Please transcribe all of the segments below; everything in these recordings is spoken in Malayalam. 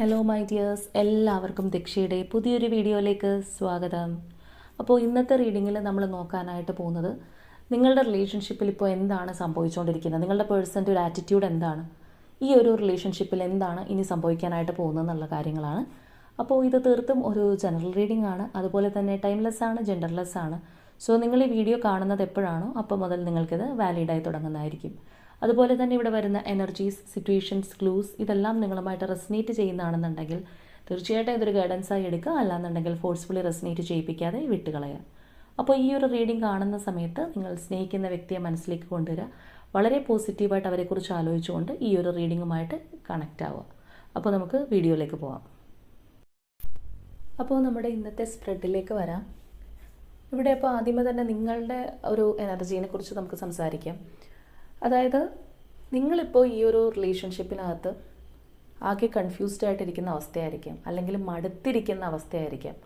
ഹലോ മൈ ഡിയേഴ്സ് എല്ലാവർക്കും ദക്ഷയുടെ പുതിയൊരു വീഡിയോയിലേക്ക് സ്വാഗതം. അപ്പോൾ ഇന്നത്തെ റീഡിങ്ങിൽ നമ്മൾ നോക്കാനായിട്ട് പോകുന്നത് നിങ്ങളുടെ റിലേഷൻഷിപ്പിൽ ഇപ്പോൾ എന്താണ് സംഭവിച്ചുകൊണ്ടിരിക്കുന്നത്? നിങ്ങളുടെ പേഴ്സന്റെ ഒരു ആറ്റിറ്റ്യൂഡ് എന്താണ്? ഈ ഒരു റിലേഷൻഷിപ്പിൽ എന്താണ് ഇനി സംഭവിക്കാനായിട്ട് പോകുന്നത് എന്നുള്ള കാര്യങ്ങളാണ്. അപ്പോൾ ഇത് തീർത്തും ഒരു ജനറൽ റീഡിംഗ് ആണ്. അതുപോലെ തന്നെ ടൈംലെസ് ആണ് ജെൻഡർലെസ് ആണ്. സോ നിങ്ങൾ ഈ വീഡിയോ കാണുന്നത് എപ്പോഴാണോ അപ്പോൾ മുതൽ നിങ്ങൾക്കിത് വാലിഡായി തുടങ്ങുന്നതായിരിക്കും. അതുപോലെ തന്നെ ഇവിടെ വരുന്ന എനർജീസ് സിറ്റുവേഷൻസ് ക്ലൂസ് ഇതെല്ലാം നിങ്ങളുമായിട്ട് റെസിനേറ്റ് ചെയ്യുന്നതാണെന്നുണ്ടെങ്കിൽ തീർച്ചയായിട്ടും ഇതൊരു ഗൈഡൻസായി എടുക്കുക. അല്ലാന്നുണ്ടെങ്കിൽ ഫോഴ്സ്ഫുള്ളി റെസിനേറ്റ് ചെയ്യിപ്പിക്കാതെ വിട്ടുകളയുക. അപ്പോൾ ഈ ഒരു റീഡിംഗ് കാണുന്ന സമയത്ത് നിങ്ങൾ സ്നേഹിക്കുന്ന വ്യക്തിയെ മനസ്സിലേക്ക് കൊണ്ടുവരിക. വളരെ പോസിറ്റീവായിട്ട് അവരെക്കുറിച്ച് ആലോചിച്ചുകൊണ്ട് ഈ ഒരു റീഡിങ്ങുമായിട്ട് കണക്റ്റ് ആവുക. അപ്പോൾ നമുക്ക് വീഡിയോയിലേക്ക് പോവാം. അപ്പോൾ നമ്മുടെ ഇന്നത്തെ സ്പ്രെഡിലേക്ക് വരാം. ഇവിടെ അപ്പോൾ ആദ്യമേ തന്നെ നിങ്ങളുടെ ഒരു എനർജീനെ കുറിച്ച് നമുക്ക് സംസാരിക്കാം. അതായത് നിങ്ങളിപ്പോൾ ഈ ഒരു റിലേഷൻഷിപ്പിനകത്ത് ആകെ കൺഫ്യൂസ്ഡ് ആയിട്ടിരിക്കുന്ന അവസ്ഥയായിരിക്കാം. അല്ലെങ്കിൽ മടുത്തിരിക്കുന്ന അവസ്ഥയായിരിക്കാം.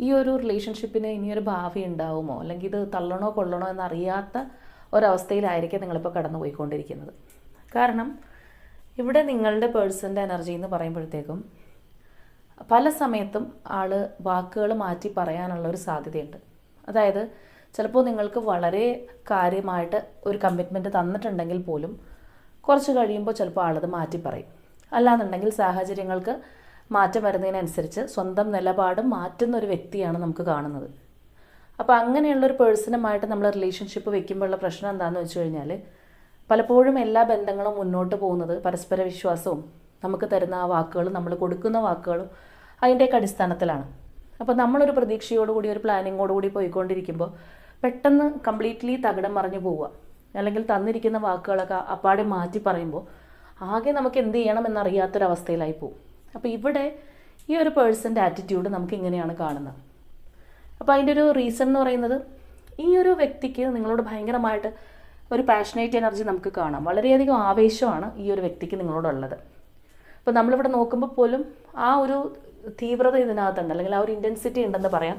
ഈ ഒരു റിലേഷൻഷിപ്പിന് ഇനിയൊരു ഭാവി ഉണ്ടാവുമോ? അല്ലെങ്കിൽ ഇത് തള്ളണോ കൊള്ളണോ എന്നറിയാത്ത ഒരവസ്ഥയിലായിരിക്കും നിങ്ങളിപ്പോൾ കടന്നു പോയിക്കൊണ്ടിരിക്കുന്നത് കാരണം ഇവിടെ നിങ്ങളുടെ പേഴ്സന്റെ എനർജി എന്ന് പറയുമ്പോഴത്തേക്കും പല സമയത്തും ആൾ വാക്കുകൾ മാറ്റി പറയാനുള്ള ഒരു സാധ്യതയുണ്ട്. അതായത് ചിലപ്പോൾ നിങ്ങൾക്ക് വളരെ കാര്യമായിട്ട് ഒരു കമ്മിറ്റ്മെന്റ് തന്നിട്ടുണ്ടെങ്കിൽ പോലും കുറച്ച് കഴിയുമ്പോൾ ചിലപ്പോൾ ആളത് മാറ്റി പറയും. അല്ലാന്നുണ്ടെങ്കിൽ സാഹചര്യങ്ങൾക്ക് മാറ്റം വരുന്നതിനനുസരിച്ച് സ്വന്തം നിലപാടും മാറ്റുന്ന ഒരു വ്യക്തിയാണ് നമുക്ക് കാണുന്നത്. അപ്പോൾ അങ്ങനെയുള്ള ഒരു പേഴ്സണുമായിട്ട് നമ്മൾ റിലേഷൻഷിപ്പ് വെക്കുമ്പോഴുള്ള പ്രശ്നം എന്താണെന്ന് വെച്ച് കഴിഞ്ഞാൽ പലപ്പോഴും എല്ലാ ബന്ധങ്ങളും മുന്നോട്ട് പോകുന്നത് പരസ്പര വിശ്വാസവും നമുക്ക് തരുന്ന ആ വാക്കുകളും നമ്മൾ കൊടുക്കുന്ന വാക്കുകളും അതിന്റെയൊക്കെ അടിസ്ഥാനത്തിലാണ്. അപ്പോൾ നമ്മളൊരു പ്രതീക്ഷയോടുകൂടി ഒരു പ്ലാനിങ്ങോടുകൂടി പോയിക്കൊണ്ടിരിക്കുമ്പോൾ പെട്ടെന്ന് കംപ്ലീറ്റ്ലി തകിടം മറിഞ്ഞു പോവുക. അല്ലെങ്കിൽ തന്നിരിക്കുന്ന വാക്കുകളൊക്കെ അപ്പാടെ മാറ്റി പറയുമ്പോൾ ആകെ നമുക്ക് എന്ത് ചെയ്യണം എന്നറിയാത്തൊരവസ്ഥയിലായി പോകും അപ്പോൾ ഇവിടെ ഈ ഒരു പേഴ്സന്റെ ആറ്റിറ്റ്യൂഡ് നമുക്ക് ഇങ്ങനെയാണ് കാണുന്നത്. അപ്പോൾ അതിന്റെ ഒരു റീസൺ എന്ന് പറയുന്നത് ഈ ഒരു വ്യക്തിക്ക് നിങ്ങളോട് ഭയങ്കരമായിട്ട് ഒരു പാഷനേറ്റ് എനർജി നമുക്ക് കാണാം. വളരെയധികം ആവേശമാണ് ഈ ഒരു വ്യക്തിക്ക് നിങ്ങളോടുള്ളത്. അപ്പോൾ നമ്മളിവിടെ നോക്കുമ്പോൾ പോലും ആ ഒരു തീവ്രത ഇതിനകത്തുണ്ട്. അല്ലെങ്കിൽ ആ ഒരു ഇന്റൻസിറ്റി ഉണ്ടെന്ന് പറയാം.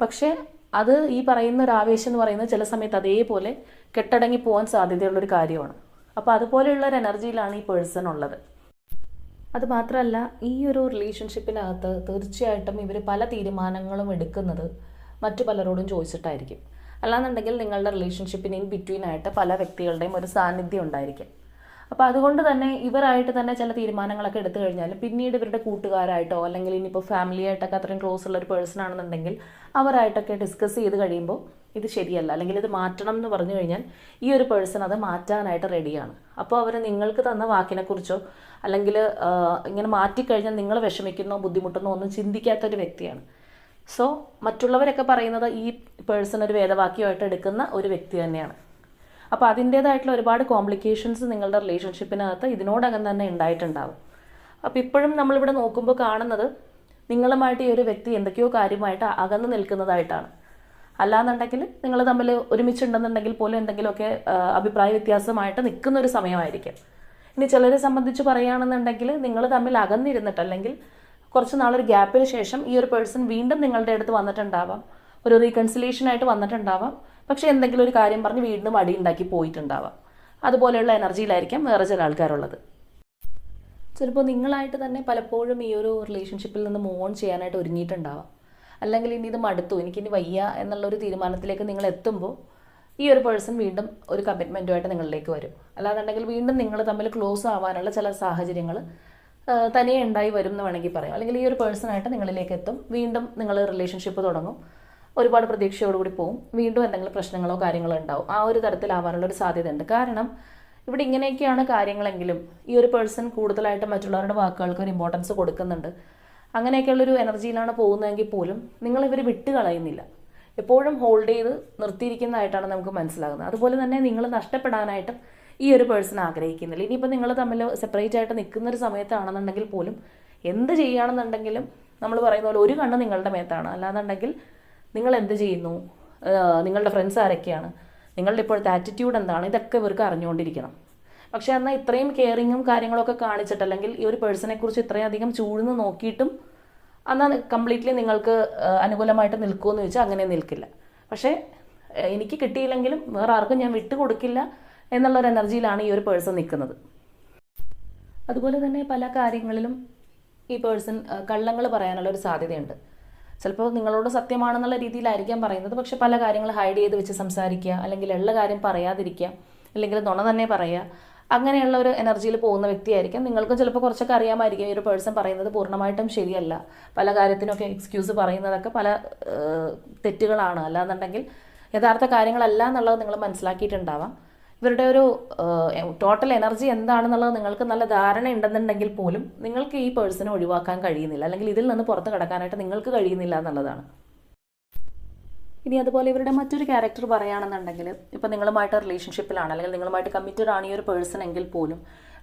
പക്ഷേ അത് ഈ പറയുന്ന ഒരു ആവേശം എന്ന് പറയുന്നത് ചില സമയത്ത് അതേപോലെ കെട്ടടങ്ങി പോകാൻ സാധ്യതയുള്ളൊരു കാര്യമാണ്. അപ്പോൾ അതുപോലെയുള്ള ഒരു എനർജിയിലാണ് ഈ പേഴ്സൺ ഉള്ളത്. അത് മാത്രമല്ല ഈ ഒരു റിലേഷൻഷിപ്പിനകത്ത് തീർച്ചയായിട്ടും ഇവർ പല തീരുമാനങ്ങളും എടുക്കുന്നത് മറ്റു പലരോടും ചോദിച്ചിട്ടായിരിക്കും. അല്ലാന്നുണ്ടെങ്കിൽ നിങ്ങളുടെ റിലേഷൻഷിപ്പിന് ഇൻ ബിറ്റ്വീൻ ആയിട്ട് പല വ്യക്തികളുടെയും ഒരു സാന്നിധ്യം ഉണ്ടായിരിക്കും. അപ്പോൾ അതുകൊണ്ട് തന്നെ ഇവരായിട്ട് തന്നെ ചില തീരുമാനങ്ങളൊക്കെ എടുത്തു കഴിഞ്ഞാൽ പിന്നീട് ഇവരുടെ കൂട്ടുകാരായിട്ടോ അല്ലെങ്കിൽ ഇനിയിപ്പോൾ ഫാമിലി ആയിട്ടൊക്കെ അത്രയും ക്ലോസ് ഉള്ള ഒരു പേഴ്സൺ ആണെന്നുണ്ടെങ്കിൽ അവരായിട്ടൊക്കെ ഡിസ്കസ് ചെയ്ത് കഴിയുമ്പോൾ ഇത് ശരിയല്ല. അല്ലെങ്കിൽ ഇത് മാറ്റണം എന്ന് പറഞ്ഞു കഴിഞ്ഞാൽ ഈ ഒരു പേഴ്സൺ അത് മാറ്റാനായിട്ട് റെഡിയാണ് അപ്പോൾ അവർ നിങ്ങൾക്ക് തന്ന വാക്കിനെക്കുറിച്ചോ അല്ലെങ്കിൽ ഇങ്ങനെ മാറ്റിക്കഴിഞ്ഞാൽ നിങ്ങൾ വിഷമിക്കുന്നോ ബുദ്ധിമുട്ടുന്നോ ഒന്നും ചിന്തിക്കാത്ത ഒരു വ്യക്തിയാണ്. സോ മറ്റുള്ളവരൊക്കെ പറയുന്നത് ഈ പേഴ്സൺ ഒരു വേദവാക്യമായിട്ട് എടുക്കുന്ന ഒരു വ്യക്തി തന്നെയാണ്. അപ്പോൾ അതിന്റേതായിട്ടുള്ള ഒരുപാട് കോംപ്ലിക്കേഷൻസ് നിങ്ങളുടെ റിലേഷൻഷിപ്പിനകത്ത് ഇതിനോടകം തന്നെ ഉണ്ടായിട്ടുണ്ടാവും. അപ്പോൾ ഇപ്പോഴും നമ്മളിവിടെ നോക്കുമ്പോൾ കാണുന്നത് നിങ്ങളുമായിട്ട് ഈ ഒരു വ്യക്തി എന്തൊക്കെയോ കാര്യമായിട്ട് അകന്നു നിൽക്കുന്നതായിട്ടാണ്. അല്ലാന്നുണ്ടെങ്കിൽ നിങ്ങൾ തമ്മിൽ ഒരുമിച്ചുണ്ടെന്നുണ്ടെങ്കിൽ പോലും എന്തെങ്കിലുമൊക്കെ അഭിപ്രായ വ്യത്യാസമായിട്ട് നിൽക്കുന്ന ഒരു സമയമായിരിക്കും. ഇനി ചിലരെ സംബന്ധിച്ച് പറയുകയാണെന്നുണ്ടെങ്കിൽ നിങ്ങൾ തമ്മിൽ അകന്നിരുന്നിട്ട് അല്ലെങ്കിൽ കുറച്ച് നാളൊരു ഗ്യാപ്പിന് ശേഷം ഈ ഒരു പേഴ്സൺ വീണ്ടും നിങ്ങളുടെ അടുത്ത് വന്നിട്ടുണ്ടാവാം. ഒരു റീകൺസിലേഷനായിട്ട് വന്നിട്ടുണ്ടാവാം. പക്ഷേ എന്തെങ്കിലും ഒരു കാര്യം പറഞ്ഞ് വീണ്ടും അടി ഉണ്ടാക്കി പോയിട്ടുണ്ടാവാം. അതുപോലെയുള്ള എനർജിയിലായിരിക്കാം വേറെ ചില ആൾക്കാരുള്ളത്. ചിലപ്പോൾ നിങ്ങളായിട്ട് തന്നെ പലപ്പോഴും ഈ ഒരു റിലേഷൻഷിപ്പിൽ നിന്ന് മൂവ് ഓൺ ചെയ്യാനായിട്ട് ഒരുങ്ങിയിട്ടുണ്ടാവാം. അല്ലെങ്കിൽ ഇനി ഇത് മടുത്തു എനിക്കിനി വയ്യ എന്നുള്ളൊരു തീരുമാനത്തിലേക്ക് നിങ്ങൾ എത്തുമ്പോൾ ഈ ഒരു പേഴ്സൺ വീണ്ടും ഒരു കമ്മിറ്റ്മെന്റുമായിട്ട് നിങ്ങളിലേക്ക് വരും. അല്ലാന്നുണ്ടെങ്കിൽ വീണ്ടും നിങ്ങൾ തമ്മിൽ ക്ലോസ് ആവാനുള്ള ചില സാഹചര്യങ്ങൾ തനിയെ ഉണ്ടായി വരും എന്ന് വേണമെങ്കിൽ പറയാം. അല്ലെങ്കിൽ ഈ ഒരു പേഴ്സണായിട്ട് നിങ്ങളിലേക്ക് എത്തും. വീണ്ടും നിങ്ങൾ റിലേഷൻഷിപ്പ് തുടങ്ങും. ഒരുപാട് പ്രതീക്ഷയോടുകൂടി പോകും വീണ്ടും എന്തെങ്കിലും പ്രശ്നങ്ങളോ കാര്യങ്ങളോ ഉണ്ടാവും. ആ ഒരു തരത്തിലാവാനുള്ള ഒരു സാധ്യതയുണ്ട്. കാരണം ഇവിടെ ഇങ്ങനെയൊക്കെയാണ് കാര്യങ്ങളെങ്കിലും ഈ ഒരു പേഴ്സൺ കൂടുതലായിട്ട് മറ്റുള്ളവരുടെ വാക്കുകൾക്ക് ഒരു ഇമ്പോർട്ടൻസ് കൊടുക്കുന്നുണ്ട്. അങ്ങനെയൊക്കെയുള്ളൊരു എനർജിയിലാണ് പോകുന്നതെങ്കിൽ പോലും നിങ്ങൾ ഇവർ വിട്ട് കളയുന്നില്ല എപ്പോഴും ഹോൾഡ് ചെയ്ത് നിർത്തിയിരിക്കുന്നതായിട്ടാണ് നമുക്ക് മനസ്സിലാകുന്നത്. അതുപോലെ തന്നെ നിങ്ങൾ നഷ്ടപ്പെടാനായിട്ട് ഈ ഒരു പേഴ്സൺ ആഗ്രഹിക്കുന്നില്ല. ഇനിയിപ്പോൾ നിങ്ങൾ തമ്മിൽ സെപ്പറേറ്റ് ആയിട്ട് നിൽക്കുന്ന ഒരു സമയത്താണെന്നുണ്ടെങ്കിൽ പോലും എന്ത് ചെയ്യുകയാണെന്നുണ്ടെങ്കിലും നമ്മൾ പറയുന്ന പോലെ ഒരു കണ്ണ് നിങ്ങളുടെ മേത്താണ്. അല്ലാന്നുണ്ടെങ്കിൽ നിങ്ങൾ എന്ത് ചെയ്യുന്നു നിങ്ങളുടെ ഫ്രണ്ട്സ് ആരൊക്കെയാണ്? നിങ്ങളുടെ ഇപ്പോഴത്തെ ആറ്റിറ്റ്യൂഡ് എന്താണ്? ഇതൊക്കെ ഇവർക്ക് അറിഞ്ഞുകൊണ്ടിരിക്കണം. പക്ഷേ എന്നാൽ ഇത്രയും കെയറിങ്ങും കാര്യങ്ങളൊക്കെ കാണിച്ചിട്ട് അല്ലെങ്കിൽ ഈ ഒരു പേഴ്സണെ കുറിച്ച് ഇത്രയും അധികം ചൂഴ്ന്ന് നോക്കിയിട്ടും എന്നാൽ കംപ്ലീറ്റ്ലി നിങ്ങൾക്ക് അനുകൂലമായിട്ട് നിൽക്കുമെന്ന് ചോദിച്ചാൽ അങ്ങനെ നിൽക്കില്ല. പക്ഷേ എനിക്ക് കിട്ടിയില്ലെങ്കിലും വേറെ ആർക്കും ഞാൻ വിട്ടു കൊടുക്കില്ല എന്നുള്ളൊരു എനർജിയിലാണ് ഈ ഒരു പേഴ്സൺ നിൽക്കുന്നത്. അതുപോലെ തന്നെ പല കാര്യങ്ങളിലും ഈ പേഴ്സൺ കള്ളങ്ങൾ പറയാനുള്ള ഒരു സാധ്യതയുണ്ട്. ചിലപ്പോൾ നിങ്ങളോട് സത്യമാണെന്നുള്ള രീതിയിലായിരിക്കാം പറയുന്നത്. പക്ഷെ പല കാര്യങ്ങൾ ഹൈഡ് ചെയ്ത് വെച്ച് സംസാരിക്കുക അല്ലെങ്കിൽ ഉള്ള കാര്യം പറയാതിരിക്കുക അല്ലെങ്കിൽ നുണ തന്നെ പറയുക. അങ്ങനെയുള്ള ഒരു എനർജിയിൽ പോകുന്ന വ്യക്തിയായിരിക്കും. നിങ്ങൾക്കും ചിലപ്പോൾ കുറച്ചൊക്കെ അറിയാമായിരിക്കും ഈ ഒരു പേഴ്സൺ പറയുന്നത് പൂർണമായിട്ടും ശരിയല്ല. പല കാര്യത്തിനൊക്കെ എക്സ്ക്യൂസ് പറയുന്നതൊക്കെ പല തെറ്റുകളാണ്. അല്ലാന്നുണ്ടെങ്കിൽ യഥാർത്ഥ കാര്യങ്ങളല്ല എന്നുള്ളത് നിങ്ങൾ മനസ്സിലാക്കിയിട്ടുണ്ടാവാം. ഇവരുടെ ഒരു ടോട്ടൽ എനർജി എന്താണെന്നുള്ളത് നിങ്ങൾക്ക് നല്ല ധാരണ ഉണ്ടെന്നുണ്ടെങ്കിൽ പോലും നിങ്ങൾക്ക് ഈ പേഴ്സണെ ഒഴിവാക്കാൻ കഴിയുന്നില്ല. അല്ലെങ്കിൽ ഇതിൽ നിന്ന് പുറത്ത് കടക്കാനായിട്ട് നിങ്ങൾക്ക് കഴിയുന്നില്ല എന്നുള്ളതാണ്. ഇനി അതുപോലെ ഇവരുടെ മറ്റൊരു ക്യാരക്ടർ പറയുകയാണെന്നുണ്ടെങ്കിൽ ഇപ്പം നിങ്ങളുമായിട്ട് റിലേഷൻഷിപ്പിലാണ് അല്ലെങ്കിൽ നിങ്ങളുമായിട്ട് കമ്മിറ്റഡ് ആണ് ഈ ഒരു പേഴ്സൺ എങ്കിൽ പോലും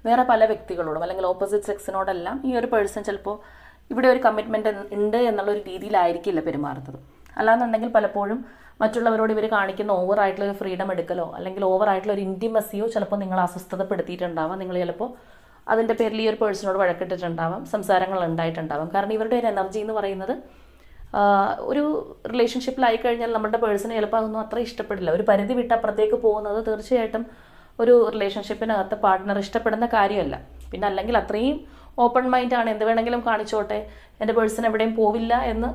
വേറെ പല വ്യക്തികളോടും അല്ലെങ്കിൽ ഓപ്പോസിറ്റ് സെക്സിനോടെല്ലാം ഈ ഒരു പേഴ്സൺ ചിലപ്പോൾ ഇവിടെ ഒരു കമ്മിറ്റ്മെന്റ് ഉണ്ട് എന്നുള്ള ഒരു രീതിയിലായിരിക്കില്ല പെരുമാറുന്നത്. അല്ലാന്നുണ്ടെങ്കിൽ പലപ്പോഴും മറ്റുള്ളവരോട് ഇവർ കാണിക്കുന്ന ഓവറായിട്ടുള്ള ഒരു ഫ്രീഡം എടുക്കലോ അല്ലെങ്കിൽ ഓവറായിട്ടുള്ള ഒരു ഇന്റിമസിയോ ചിലപ്പോൾ നിങ്ങൾ അസ്വസ്ഥതപ്പെടുത്തിയിട്ടുണ്ടാവാം. നിങ്ങൾ ചിലപ്പോൾ അതിന്റെ പേരിൽ ഈ ഒരു പേഴ്സണോട് വഴക്കിട്ടിട്ടുണ്ടാവാം സംസാരങ്ങൾ ഉണ്ടായിട്ടുണ്ടാവാം. കാരണം ഇവരുടെ ഒരു എനർജി എന്ന് പറയുന്നത് ഒരു റിലേഷൻഷിപ്പിലായി കഴിഞ്ഞാൽ നമ്മുടെ പേഴ്സണെ ചിലപ്പോൾ അതൊന്നും അത്ര ഇഷ്ടപ്പെടില്ല. ഒരു പരിധി വിട്ട് അപ്പുറത്തേക്ക് പോകുന്നത് തീർച്ചയായിട്ടും ഒരു റിലേഷൻഷിപ്പിനകത്ത് പാർട്ട്ണർ ഇഷ്ടപ്പെടുന്ന കാര്യമല്ല. പിന്നെ അല്ലെങ്കിൽ അത്രയും ഓപ്പൺ മൈൻഡാണ് എന്ത് വേണമെങ്കിലും കാണിച്ചോട്ടെ. എന്റെ പേഴ്സൺ എവിടെയും പോവില്ല എന്ന്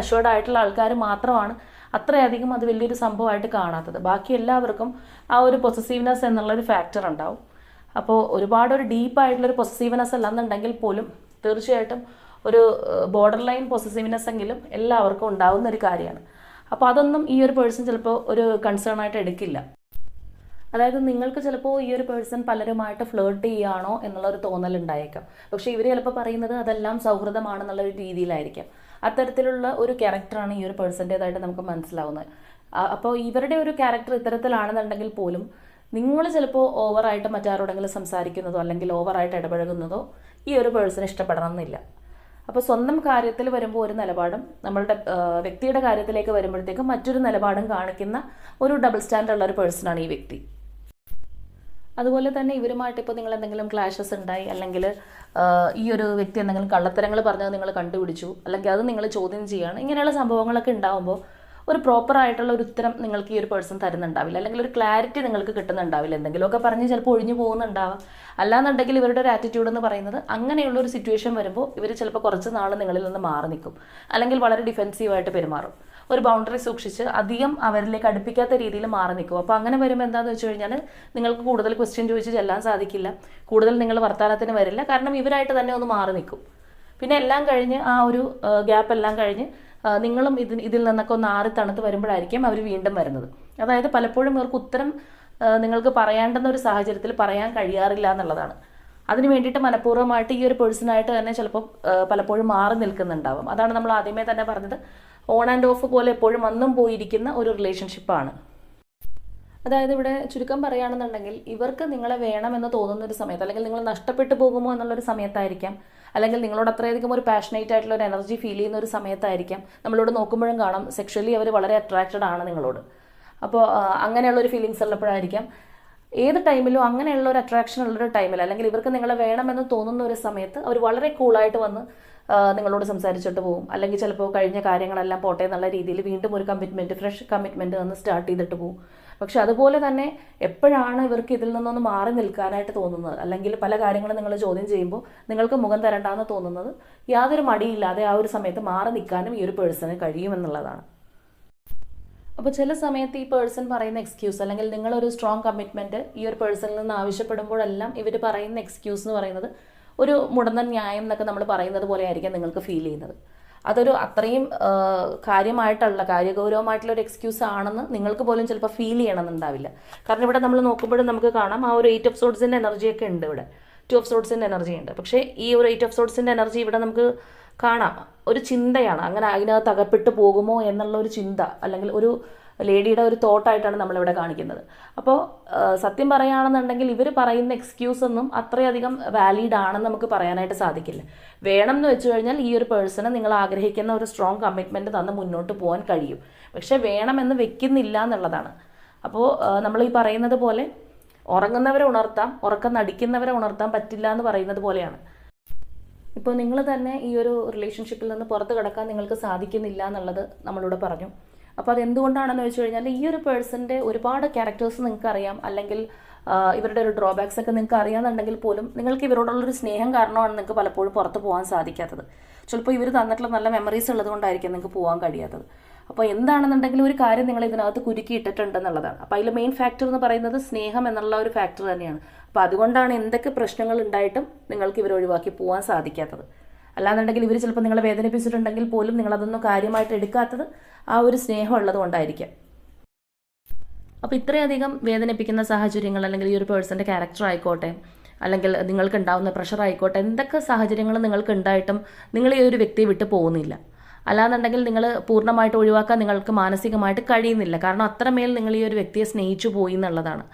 അഷ്വേർഡ് ആയിട്ടുള്ള ആൾക്കാർ മാത്രമാണ് അത്രയധികം അത് വലിയൊരു സംഭവമായിട്ട് കാണാത്തത്. ബാക്കി എല്ലാവർക്കും ആ ഒരു പൊസസീവ്നെസ് എന്നുള്ളൊരു ഫാക്ടർ ഉണ്ടാവും. അപ്പോൾ ഒരുപാട് ഒരു ഡീപ്പായിട്ടുള്ളൊരു പൊസസീവ്നെസ് അല്ലെന്നുണ്ടെങ്കിൽ പോലും തീർച്ചയായിട്ടും ഒരു ബോർഡർ ലൈൻ പൊസസീവ്നെസ് എങ്കിലും എല്ലാവർക്കും ഉണ്ടാവുന്ന ഒരു കാര്യമാണ്. അപ്പോൾ അതൊന്നും ഈ ഒരു പേഴ്സൺ ചിലപ്പോൾ ഒരു കൺസേൺ ആയിട്ട് എടുക്കില്ല. അതായത് നിങ്ങൾക്ക് ചിലപ്പോൾ ഈ ഒരു പേഴ്സൺ പലരുമായിട്ട് ഫ്ലേർട്ട് ചെയ്യുകയാണോ എന്നുള്ളൊരു തോന്നൽ ഉണ്ടായേക്കാം പക്ഷേ ഇവർ ചിലപ്പോൾ പറയുന്നത് അതെല്ലാം സൗഹൃദമാണെന്നുള്ള ഒരു രീതിയിലായിരിക്കാം. അത്തരത്തിലുള്ള ഒരു ക്യാരക്ടറാണ് ഈ ഒരു പേഴ്സന്റേതായിട്ട് നമുക്ക് മനസ്സിലാവുന്നത്. അപ്പോൾ ഇവരുടെ ഒരു ക്യാരക്ടർ ഇത്തരത്തിലാണെന്നുണ്ടെങ്കിൽ പോലും നിങ്ങൾ ചിലപ്പോൾ ഓവറായിട്ട് മറ്റാരോടെങ്കിലും സംസാരിക്കുന്നതോ അല്ലെങ്കിൽ ഓവറായിട്ട് ഇടപഴകുന്നതോ ഈ ഒരു പേഴ്സൺ ഇഷ്ടപ്പെടണം എന്നില്ല അപ്പോൾ സ്വന്തം കാര്യത്തിൽ വരുമ്പോൾ ഒരു നിലപാടും നമ്മളുടെ വ്യക്തിയുടെ കാര്യത്തിലേക്ക് വരുമ്പോഴത്തേക്കും മറ്റൊരു നിലപാടും കാണിക്കുന്ന ഒരു ഡബിൾ സ്റ്റാൻഡുള്ള ഒരു പേഴ്സണാണ് ഈ വ്യക്തി. അതുപോലെ തന്നെ ഇവരുമായിട്ട് ഇപ്പോൾ നിങ്ങൾ എന്തെങ്കിലും ക്ലാഷസ് ഉണ്ടായി അല്ലെങ്കിൽ ഈ ഒരു വ്യക്തി എന്തെങ്കിലും കള്ളത്തരങ്ങൾ പറഞ്ഞത് നിങ്ങൾ കണ്ടുപിടിച്ചു അല്ലെങ്കിൽ അത് നിങ്ങൾ ചോദ്യം ചെയ്യുകയാണ് ഇങ്ങനെയുള്ള സംഭവങ്ങളൊക്കെ ഉണ്ടാകുമ്പോൾ ഒരു പ്രോപ്പർ ആയിട്ടുള്ള ഒരു ഉത്തരം നിങ്ങൾക്ക് ഈ ഒരു പേഴ്സൺ തരുന്നുണ്ടാവില്ല. അല്ലെങ്കിൽ ഒരു ക്ലാരിറ്റി നിങ്ങൾക്ക് കിട്ടുന്നുണ്ടാവില്ല. എന്തെങ്കിലുമൊക്കെ പറഞ്ഞ് ചിലപ്പോൾ ഒഴിഞ്ഞു പോകുന്നുണ്ടാവാം. അല്ലാന്നുണ്ടെങ്കിൽ ഇവരുടെ ഒരു ആറ്റിറ്റ്യൂഡ് എന്ന് പറയുന്നത് അങ്ങനെയുള്ള ഒരു സിറ്റുവേഷൻ വരുമ്പോൾ ഇവർ ചിലപ്പോൾ കുറച്ച് നാൾ നിങ്ങളിൽ നിന്ന് മാറി നിൽക്കും. അല്ലെങ്കിൽ വളരെ ഡിഫെൻസീവായിട്ട് പെരുമാറും. ഒരു ബൗണ്ടറി സൂക്ഷിച്ച് അധികം അവരിലേക്ക് അടുപ്പിക്കാത്ത രീതിയിൽ മാറി നിൽക്കും അപ്പോൾ അങ്ങനെ വരുമ്പോൾ എന്താണെന്ന് വെച്ച് കഴിഞ്ഞാൽ നിങ്ങൾക്ക് കൂടുതൽ ക്വസ്റ്റ്യൻ ചോദിച്ച് ചെല്ലാൻ സാധിക്കില്ല. കൂടുതൽ നിങ്ങൾ വർത്തമാനത്തിന് വരില്ല. കാരണം ഇവരായിട്ട് തന്നെ ഒന്ന് മാറി നിൽക്കും. പിന്നെ എല്ലാം കഴിഞ്ഞ് ആ ഒരു ഗ്യാപ്പ് എല്ലാം കഴിഞ്ഞ് നിങ്ങളും ഇതിൽ ഇതിൽ നിന്നൊക്കെ ഒന്ന് ആറി തണുത്ത് വരുമ്പോഴായിരിക്കും അവർ വീണ്ടും വരുന്നത്. അതായത് പലപ്പോഴും ഇവർക്ക് ഉത്തരം നിങ്ങൾക്ക് പറയേണ്ടുന്ന ഒരു സാഹചര്യത്തിൽ പറയാൻ കഴിയാറില്ല എന്നുള്ളതാണ്. അതിന് വേണ്ടിയിട്ട് മനഃപൂർവമായിട്ട് ഈ ഒരു പേഴ്സണായിട്ട് തന്നെ ചിലപ്പോൾ പലപ്പോഴും മാറി നിൽക്കുന്നുണ്ടാവും. അതാണ് നമ്മൾ ആദ്യമേ തന്നെ പറഞ്ഞത്. ഓൺ ആൻഡ് ഓഫ് പോലെ എപ്പോഴും വന്നും പോയിരിക്കുന്ന ഒരു റിലേഷൻഷിപ്പാണ് അതായത് ഇവിടെ ചുരുക്കം പറയുകയാണെന്നുണ്ടെങ്കിൽ ഇവർക്ക് നിങ്ങളെ വേണമെന്ന് തോന്നുന്ന ഒരു സമയത്ത് അല്ലെങ്കിൽ നിങ്ങൾ നഷ്ടപ്പെട്ടു പോകുമോ എന്നുള്ളൊരു സമയത്തായിരിക്കാം. അല്ലെങ്കിൽ നിങ്ങളോട് അത്രയധികം ഒരു പാഷനേറ്റ് ആയിട്ടുള്ള ഒരു എനർജി ഫീൽ ചെയ്യുന്ന ഒരു സമയത്തായിരിക്കാം. നമ്മളോട് നോക്കുമ്പോഴും കാണാം സെക്ഷലി അവർ വളരെ അട്രാക്റ്റഡ് ആണ് നിങ്ങളോട്. അപ്പോൾ അങ്ങനെയുള്ള ഒരു ഫീലിങ്സ് ഉള്ളപ്പോഴായിരിക്കാം. ഏത് ടൈമിലും അങ്ങനെയുള്ള ഒരു അട്രാക്ഷൻ ഉള്ളൊരു ടൈമിൽ അല്ലെങ്കിൽ ഇവർക്ക് നിങ്ങളെ വേണമെന്ന് തോന്നുന്ന ഒരു സമയത്ത് അവർ വളരെ കൂളായിട്ട് വന്ന് നിങ്ങളോട് സംസാരിച്ചിട്ട് പോകും അല്ലെങ്കിൽ ചിലപ്പോൾ കഴിഞ്ഞ കാര്യങ്ങളെല്ലാം പോട്ടെ എന്നുള്ള രീതിയിൽ വീണ്ടും ഒരു കമ്മിറ്റ്മെന്റ് ഫ്രഷ് കമ്മിറ്റ്മെന്റ് വന്ന് സ്റ്റാർട്ട് ചെയ്തിട്ട് പോകും പക്ഷെ അതുപോലെ തന്നെ എപ്പോഴാണ് ഇവർക്ക് ഇതിൽ നിന്നൊന്ന് മാറി നിൽക്കാനായിട്ട് തോന്നുന്നത്? അല്ലെങ്കിൽ പല കാര്യങ്ങളും നിങ്ങൾ ചോദ്യം ചെയ്യുമ്പോൾ നിങ്ങൾക്ക് മുഖം തരണ്ടാന്ന് തോന്നുന്നത് യാതൊരു മടിയില്ലാതെ ആ ഒരു സമയത്ത് മാറി നിൽക്കാനും ഈ ഒരു പേഴ്സണ് കഴിയുമെന്നുള്ളതാണ് അപ്പോൾ ചില സമയത്ത് ഈ പേഴ്സൺ പറയുന്ന എക്സ്ക്യൂസ് അല്ലെങ്കിൽ നിങ്ങളൊരു സ്ട്രോങ് കമ്മിറ്റ്മെന്റ് ഈ ഒരു പേഴ്സണിൽ നിന്ന് ആവശ്യപ്പെടുമ്പോഴെല്ലാം ഇവർ പറയുന്ന എക്സ്ക്യൂസ് എന്ന് പറയുന്നത് ഒരു മുടന്തൻ ന്യായം എന്നൊക്കെ നമ്മൾ പറയുന്നത് പോലെ ആയിരിക്കാം നിങ്ങൾക്ക് ഫീൽ ചെയ്യുന്നത്. അതൊരു അത്രയും കാര്യമായിട്ടുള്ള കാര്യഗൗരവമായിട്ടുള്ള ഒരു എക്സ്ക്യൂസ് ആണെന്ന് നിങ്ങൾക്ക് പോലും ചിലപ്പോൾ ഫീൽ ചെയ്യണമെന്നുണ്ടാവില്ല. കാരണം ഇവിടെ നമ്മൾ നോക്കുമ്പോഴും നമുക്ക് കാണാം ആ ഒരു എയ്റ്റ് ഓഫ് സോഡ്സിന്റെ എനർജിയൊക്കെ ഉണ്ട് ഇവിടെ. ടു ഓഫ് സോഡ്സിന്റെ എനർജി ഉണ്ട്. പക്ഷേ ഈ ഒരു എയ്റ്റ് ഓഫ് സോഡ്സിന്റെ എനർജി ഇവിടെ നമുക്ക് കാണാം. ഒരു ചിന്തയാണ്. അങ്ങനെ അതിനകത്ത് അകപ്പെട്ട് പോകുമോ എന്നുള്ള ഒരു ചിന്ത അല്ലെങ്കിൽ ഒരു ലേഡിയുടെ ഒരു തോട്ടായിട്ടാണ് നമ്മളിവിടെ കാണിക്കുന്നത്. അപ്പോൾ സത്യം പറയുകയാണെന്നുണ്ടെങ്കിൽ ഇവർ പറയുന്ന എക്സ്ക്യൂസ് ഒന്നും അത്രയധികം വാലിഡ് ആണെന്ന് നമുക്ക് പറയാനായിട്ട് സാധിക്കില്ല. വേണം എന്ന് വെച്ച് കഴിഞ്ഞാൽ ഈ ഒരു പേഴ്സണെ നിങ്ങൾ ആഗ്രഹിക്കുന്ന ഒരു സ്ട്രോങ് കമ്മിറ്റ്മെന്റ് തന്ന് മുന്നോട്ട് പോകാൻ കഴിയും. പക്ഷേ വേണമെന്ന് വെക്കുന്നില്ല എന്നുള്ളതാണ്. അപ്പോൾ നമ്മൾ ഈ പറയുന്നത് പോലെ ഉറങ്ങുന്നവരെ ഉണർത്താം ഉറക്കം നടിക്കുന്നവരെ ഉണർത്താൻ പറ്റില്ല എന്ന് പറയുന്നത് പോലെയാണ്. ഇപ്പോൾ നിങ്ങൾ തന്നെ ഈ ഒരു റിലേഷൻഷിപ്പിൽ നിന്ന് പുറത്ത് കിടക്കാൻ നിങ്ങൾക്ക് സാധിക്കുന്നില്ല എന്നുള്ളത് നമ്മളിവിടെ പറഞ്ഞു. അപ്പോൾ അതെന്തുകൊണ്ടാണെന്ന് വെച്ച് കഴിഞ്ഞാൽ ഈ ഒരു പേഴ്സന്റെ ഒരുപാട് ക്യാരക്ടേഴ്സ് നിങ്ങൾക്ക് അറിയാം അല്ലെങ്കിൽ ഇവരുടെ ഒരു ഡ്രോബാക്സ് ഒക്കെ നിങ്ങൾക്ക് അറിയാന്നുണ്ടെങ്കിൽ പോലും നിങ്ങൾക്ക് ഇവരോടുള്ളൊരു സ്നേഹം കാരണമാണ് നിങ്ങൾക്ക് പലപ്പോഴും പുറത്ത് പോകാൻ സാധിക്കാത്തത്. ചിലപ്പോൾ ഇവർ തന്നിട്ടുള്ള നല്ല മെമ്മറീസ് ഉള്ളത് കൊണ്ടായിരിക്കും നിങ്ങൾക്ക് പോകാൻ കഴിയാത്തത്. അപ്പോൾ എന്താണെന്നുണ്ടെങ്കിൽ ഒരു കാര്യം നിങ്ങൾ ഇതിനകത്ത് കുരുക്കിയിട്ടിട്ടുണ്ടെന്നുള്ളതാണ് അപ്പോൾ അതിൽ മെയിൻ ഫാക്ടർ എന്ന് പറയുന്നത് സ്നേഹം എന്നുള്ള ഒരു ഫാക്ടർ തന്നെയാണ്. അപ്പോൾ അതുകൊണ്ടാണ് എന്തൊക്കെ പ്രശ്നങ്ങൾ ഉണ്ടായിട്ടും നിങ്ങൾക്ക് ഇവർ ഒഴിവാക്കി പോകാൻ സാധിക്കാത്തത്. അല്ലാന്നുണ്ടെങ്കിൽ ഇവർ ചിലപ്പോൾ നിങ്ങളെ വേദനിപ്പിച്ചിട്ടുണ്ടെങ്കിൽ പോലും നിങ്ങളതൊന്നും കാര്യമായിട്ട് എടുക്കാത്തത് ആ ഒരു സ്നേഹം ഉള്ളത് കൊണ്ടായിരിക്കാം അപ്പോൾ ഇത്രയധികം വേദനിപ്പിക്കുന്ന സാഹചര്യങ്ങൾ അല്ലെങ്കിൽ ഈ ഒരു പേഴ്സന്റെ ക്യാരക്ടർ ആയിക്കോട്ടെ അല്ലെങ്കിൽ നിങ്ങൾക്ക് ഉണ്ടാവുന്ന പ്രഷർ ആയിക്കോട്ടെ എന്തൊക്കെ സാഹചര്യങ്ങൾ നിങ്ങൾക്ക് ഉണ്ടായിട്ടും നിങ്ങൾ ഈ ഒരു വ്യക്തിയെ വിട്ടു പോകുന്നില്ല. അല്ലാന്നുണ്ടെങ്കിൽ നിങ്ങൾ പൂർണമായിട്ട് ഒഴിവാക്കാൻ നിങ്ങൾക്ക് മാനസികമായിട്ട് കഴിയുന്നില്ല. കാരണം അത്രമേൽ നിങ്ങൾ ഈ ഒരു വ്യക്തിയെ സ്നേഹിച്ചു പോയി എന്നുള്ളതാണ്.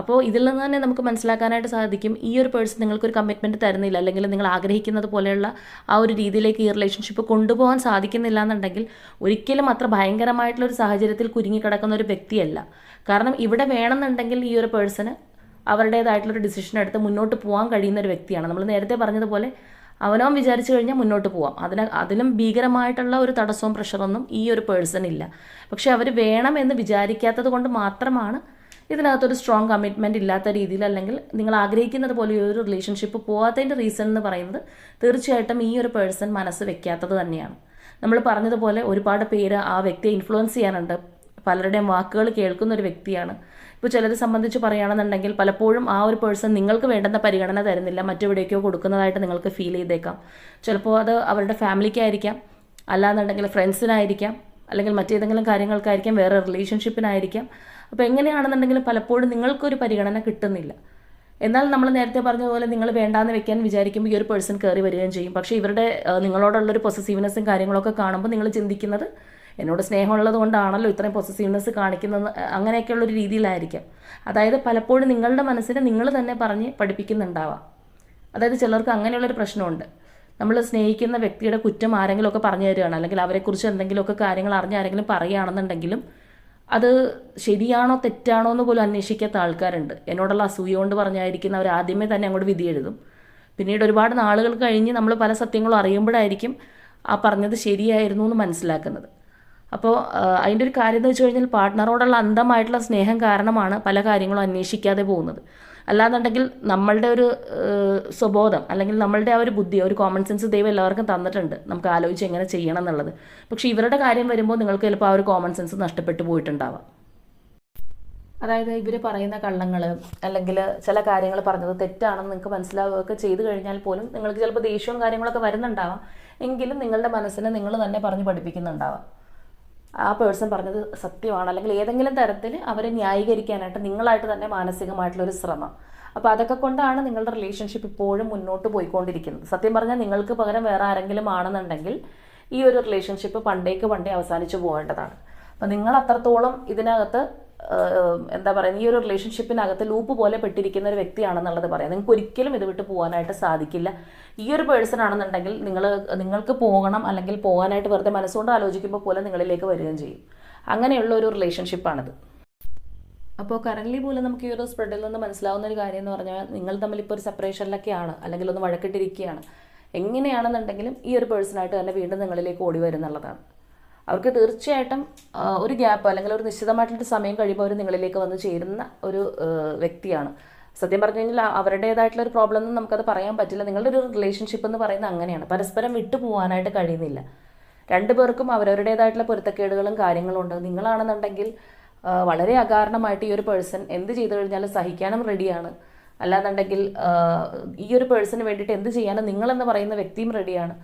അപ്പോൾ ഇതിൽ നിന്ന് തന്നെ നമുക്ക് മനസ്സിലാക്കാനായിട്ട് സാധിക്കും ഈ ഒരു പേഴ്സൺ നിങ്ങൾക്കൊരു കമ്മിറ്റ്മെന്റ് തരുന്നില്ല അല്ലെങ്കിൽ നിങ്ങൾ ആഗ്രഹിക്കുന്നത് പോലെയുള്ള ആ ഒരു രീതിയിലേക്ക് ഈ റിലേഷൻഷിപ്പ് കൊണ്ടുപോകാൻ സാധിക്കുന്നില്ല എന്നുണ്ടെങ്കിൽ ഒരിക്കലും അത്ര ഭയങ്കരമായിട്ടുള്ള ഒരു സാഹചര്യത്തിൽ കുരുങ്ങിക്കിടക്കുന്ന ഒരു വ്യക്തിയല്ല. കാരണം ഇവിടെ വേണമെന്നുണ്ടെങ്കിൽ ഈ ഒരു പേഴ്സണ് അവരുടേതായിട്ടുള്ളൊരു ഡിസിഷൻ എടുത്ത് മുന്നോട്ട് പോകാൻ കഴിയുന്ന ഒരു വ്യക്തിയാണ്. നമ്മൾ നേരത്തെ പറഞ്ഞതുപോലെ അവനവൻ വിചാരിച്ചു കഴിഞ്ഞാൽ മുന്നോട്ട് പോവാം. അതിന് അതിലും ഭീകരമായിട്ടുള്ള ഒരു തടസ്സവും പ്രഷറൊന്നും ഈ ഒരു പേഴ്സൺ ഇല്ല. പക്ഷെ അവർ വേണമെന്ന് വിചാരിക്കാത്തത് കൊണ്ട് മാത്രമാണ് ഇതിനകത്തൊരു സ്ട്രോങ് കമ്മിറ്റ്മെന്റ് ഇല്ലാത്ത രീതിയിൽ അല്ലെങ്കിൽ നിങ്ങൾ ആഗ്രഹിക്കുന്നത് പോലെ ഈ ഒരു റിലേഷൻഷിപ്പ് പോകാത്തതിന്റെ റീസൺ എന്ന് പറയുന്നത് തീർച്ചയായിട്ടും ഈ ഒരു പേഴ്സൺ മനസ്സ് വെക്കാത്തത് തന്നെയാണ്. നമ്മൾ പറഞ്ഞതുപോലെ ഒരുപാട് പേര് ആ വ്യക്തിയെ ഇൻഫ്ലുവൻസ് ചെയ്യാനുണ്ട്. പലരുടെയും വാക്കുകൾ കേൾക്കുന്ന ഒരു വ്യക്തിയാണ്. ഇപ്പോൾ ചിലരെ സംബന്ധിച്ച് പറയുകയാണെന്നുണ്ടെങ്കിൽ പലപ്പോഴും ആ ഒരു പേഴ്സൺ നിങ്ങൾക്ക് വേണ്ടുന്ന പരിഗണന തരുന്നില്ല. മറ്റെവിടേക്കോ കൊടുക്കുന്നതായിട്ട് നിങ്ങൾക്ക് ഫീൽ ചെയ്തേക്കാം. ചിലപ്പോൾ അത് അവരുടെ ഫാമിലിക്കായിരിക്കാം. അല്ലാന്നുണ്ടെങ്കിൽ ഫ്രണ്ട്സിനായിരിക്കാം അല്ലെങ്കിൽ മറ്റേതെങ്കിലും കാര്യങ്ങൾക്കായിരിക്കാം. വേറെ റിലേഷൻഷിപ്പിനായിരിക്കാം അപ്പോൾ എങ്ങനെയാണെന്നുണ്ടെങ്കിലും പലപ്പോഴും നിങ്ങൾക്കൊരു പരിഗണന കിട്ടുന്നില്ല. എന്നാൽ നമ്മൾ നേരത്തെ പറഞ്ഞ പോലെ നിങ്ങൾ വേണ്ടാന്ന് വെക്കാൻ വിചാരിക്കുമ്പോൾ ഈ ഒരു പേഴ്സൺ കയറി വരികയും ചെയ്യും. പക്ഷേ ഇവരുടെ നിങ്ങളോടുള്ള ഒരു പൊസസീവ്നെസ്സും കാര്യങ്ങളൊക്കെ കാണുമ്പോൾ നിങ്ങൾ ചിന്തിക്കുന്നത് എന്നോട് സ്നേഹമുള്ളത് കൊണ്ടാണല്ലോ ഇത്രയും പൊസസീവ്നെസ് കാണിക്കുന്നത് അങ്ങനെയൊക്കെയുള്ളൊരു രീതിയിലായിരിക്കാം. അതായത് പലപ്പോഴും നിങ്ങളുടെ മനസ്സിനെ നിങ്ങൾ തന്നെ പറഞ്ഞ് പഠിപ്പിക്കുന്നുണ്ടാവാം. അതായത് ചിലർക്ക് അങ്ങനെയുള്ളൊരു പ്രശ്നമുണ്ട്. നമ്മൾ സ്നേഹിക്കുന്ന വ്യക്തിയുടെ കുറ്റം ആരെങ്കിലുമൊക്കെ പറഞ്ഞു തരികയാണ്. അല്ലെങ്കിൽ അവരെക്കുറിച്ച് എന്തെങ്കിലുമൊക്കെ കാര്യങ്ങൾ അറിഞ്ഞ് ആരെങ്കിലും പറയുകയാണെന്നുണ്ടെങ്കിലും അത് ശരിയാണോ തെറ്റാണോ എന്ന് പോലും അന്വേഷിക്കാത്ത ആൾക്കാരുണ്ട്. എന്നോടുള്ള അസൂയ കൊണ്ട് പറഞ്ഞായിരിക്കും അവർ ആദ്യമേ തന്നെ അങ്ങോട്ട് വിധി എഴുതും. പിന്നീട് ഒരുപാട് നാളുകൾ കഴിഞ്ഞ് നമ്മൾ പല സത്യങ്ങളും അറിയുമ്പോഴായിരിക്കും ആ പറഞ്ഞത് ശരിയായിരുന്നു എന്ന് മനസ്സിലാക്കുന്നത്. അപ്പോൾ അതിന്റെ ഒരു കാര്യം എന്ന് വെച്ച് കഴിഞ്ഞാൽ പാർട്ട്ണറോടുള്ള അന്ധമായിട്ടുള്ള സ്നേഹം കാരണമാണ് പല കാര്യങ്ങളും അന്വേഷിക്കാതെ പോകുന്നത്. അല്ലാന്നുണ്ടെങ്കിൽ നമ്മളുടെ ഒരു സ്വബോധം അല്ലെങ്കിൽ നമ്മളുടെ ആ ഒരു ബുദ്ധി ഒരു കോമൺ സെൻസ് ദൈവം എല്ലാവർക്കും തന്നിട്ടുണ്ട്. നമുക്ക് ആലോചിച്ച് എങ്ങനെ ചെയ്യണം എന്നുള്ളത്. പക്ഷേ ഇവരുടെ കാര്യം വരുമ്പോൾ നിങ്ങൾക്ക് ചിലപ്പോൾ ആ ഒരു കോമൺ സെൻസ് നഷ്ടപ്പെട്ടു പോയിട്ടുണ്ടാവാം. അതായത് ഇവർ പറയുന്ന കള്ളങ്ങൾ അല്ലെങ്കിൽ ചില കാര്യങ്ങൾ പറഞ്ഞത് തെറ്റാണെന്ന് നിങ്ങൾക്ക് മനസ്സിലാവുകയൊക്കെ ചെയ്തു കഴിഞ്ഞാൽ പോലും നിങ്ങൾക്ക് ചിലപ്പോൾ ദേഷ്യവും കാര്യങ്ങളൊക്കെ വരുന്നുണ്ടാവാം. എങ്കിലും നിങ്ങളുടെ മനസ്സിനെ നിങ്ങൾ തന്നെ പറഞ്ഞ് പഠിപ്പിക്കുന്നുണ്ടാവാം. ആ പേഴ്സൺ പറഞ്ഞത് സത്യമാണ്. അല്ലെങ്കിൽ ഏതെങ്കിലും തരത്തിൽ അവരെ ന്യായീകരിക്കാനായിട്ട് നിങ്ങളായിട്ട് തന്നെ മാനസികമായിട്ടുള്ളൊരു ശ്രമം. അപ്പോൾ അതൊക്കെ കൊണ്ടാണ് നിങ്ങളുടെ റിലേഷൻഷിപ്പ് ഇപ്പോഴും മുന്നോട്ട് പോയിക്കൊണ്ടിരിക്കുന്നത്. സത്യം പറഞ്ഞാൽ നിങ്ങൾക്ക് പകരം വേറെ ആരെങ്കിലും ആണെന്നുണ്ടെങ്കിൽ ഈ ഒരു റിലേഷൻഷിപ്പ് പണ്ടേക്ക് പണ്ടേ അവസാനിച്ചു പോകേണ്ടതാണ്. അപ്പം നിങ്ങൾ അത്രത്തോളം ഇതിനകത്ത് എന്താ പറയുക ഈ ഒരു റിലേഷൻഷിപ്പിനകത്ത് ലൂപ്പ് പോലെ പെട്ടിരിക്കുന്ന ഒരു വ്യക്തിയാണെന്നുള്ളത് പറയാം. നിങ്ങൾക്ക് ഒരിക്കലും ഇത് വിട്ട് പോകാനായിട്ട് സാധിക്കില്ല. ഈ ഒരു പേഴ്സൺ ആണെന്നുണ്ടെങ്കിൽ നിങ്ങൾ നിങ്ങൾക്ക് പോകണം അല്ലെങ്കിൽ പോകാനായിട്ട് വെറുതെ മനസ്സുകൊണ്ട് ആലോചിക്കുമ്പോൾ പോലെ നിങ്ങളിലേക്ക് വരികയും ചെയ്യും. അങ്ങനെയുള്ള ഒരു റിലേഷൻഷിപ്പാണിത് അപ്പോൾ കറന്റ്ലി പോലും നമുക്ക് ഈ ഒരു സ്പ്രെഡിൽ നിന്ന് മനസ്സിലാവുന്ന ഒരു കാര്യം എന്ന് പറഞ്ഞാൽ നിങ്ങൾ തമ്മിൽ ഇപ്പോൾ ഒരു സെപ്പറേഷനിലൊക്കെയാണ് അല്ലെങ്കിൽ ഒന്ന് വഴക്കിട്ടിരിക്കുകയാണ്. എങ്ങനെയാണെന്നുണ്ടെങ്കിലും ഈ ഒരു പേഴ്സണായിട്ട് തന്നെ വീണ്ടും നിങ്ങളിലേക്ക് ഓടി വരുന്നുള്ളതാണ് അവർക്ക് തീർച്ചയായിട്ടും ഒരു ഗ്യാപ്പ് അല്ലെങ്കിൽ ഒരു നിശ്ചിതമായിട്ടുള്ള സമയം കഴിയുമ്പോൾ അവർ നിങ്ങളിലേക്ക് വന്ന് ചേരുന്ന ഒരു വ്യക്തിയാണ്. സത്യം പറഞ്ഞു കഴിഞ്ഞാൽ അവരുടേതായിട്ടുള്ള ഒരു പ്രോബ്ലം ഒന്നും നമുക്കത് പറയാൻ പറ്റില്ല. നിങ്ങളുടെ ഒരു റിലേഷൻഷിപ്പ് എന്ന് പറയുന്നത് അങ്ങനെയാണ്. പരസ്പരം വിട്ടു പോകാനായിട്ട് കഴിയുന്നില്ല. രണ്ടു പേർക്കും അവരവരുടേതായിട്ടുള്ള പൊരുത്തക്കേടുകളും കാര്യങ്ങളും ഉണ്ട്. നിങ്ങളാണെന്നുണ്ടെങ്കിൽ വളരെ അകാരണമായിട്ട് ഈ ഒരു പേഴ്സൺ എന്ത് ചെയ്തു കഴിഞ്ഞാലും സഹിക്കാനും റെഡിയാണ് അല്ലാന്നുണ്ടെങ്കിൽ ഈ ഒരു പേഴ്സണിന് വേണ്ടിയിട്ട് എന്ത് ചെയ്യാനും നിങ്ങളെന്ന് പറയുന്ന വ്യക്തിയും റെഡിയാണ്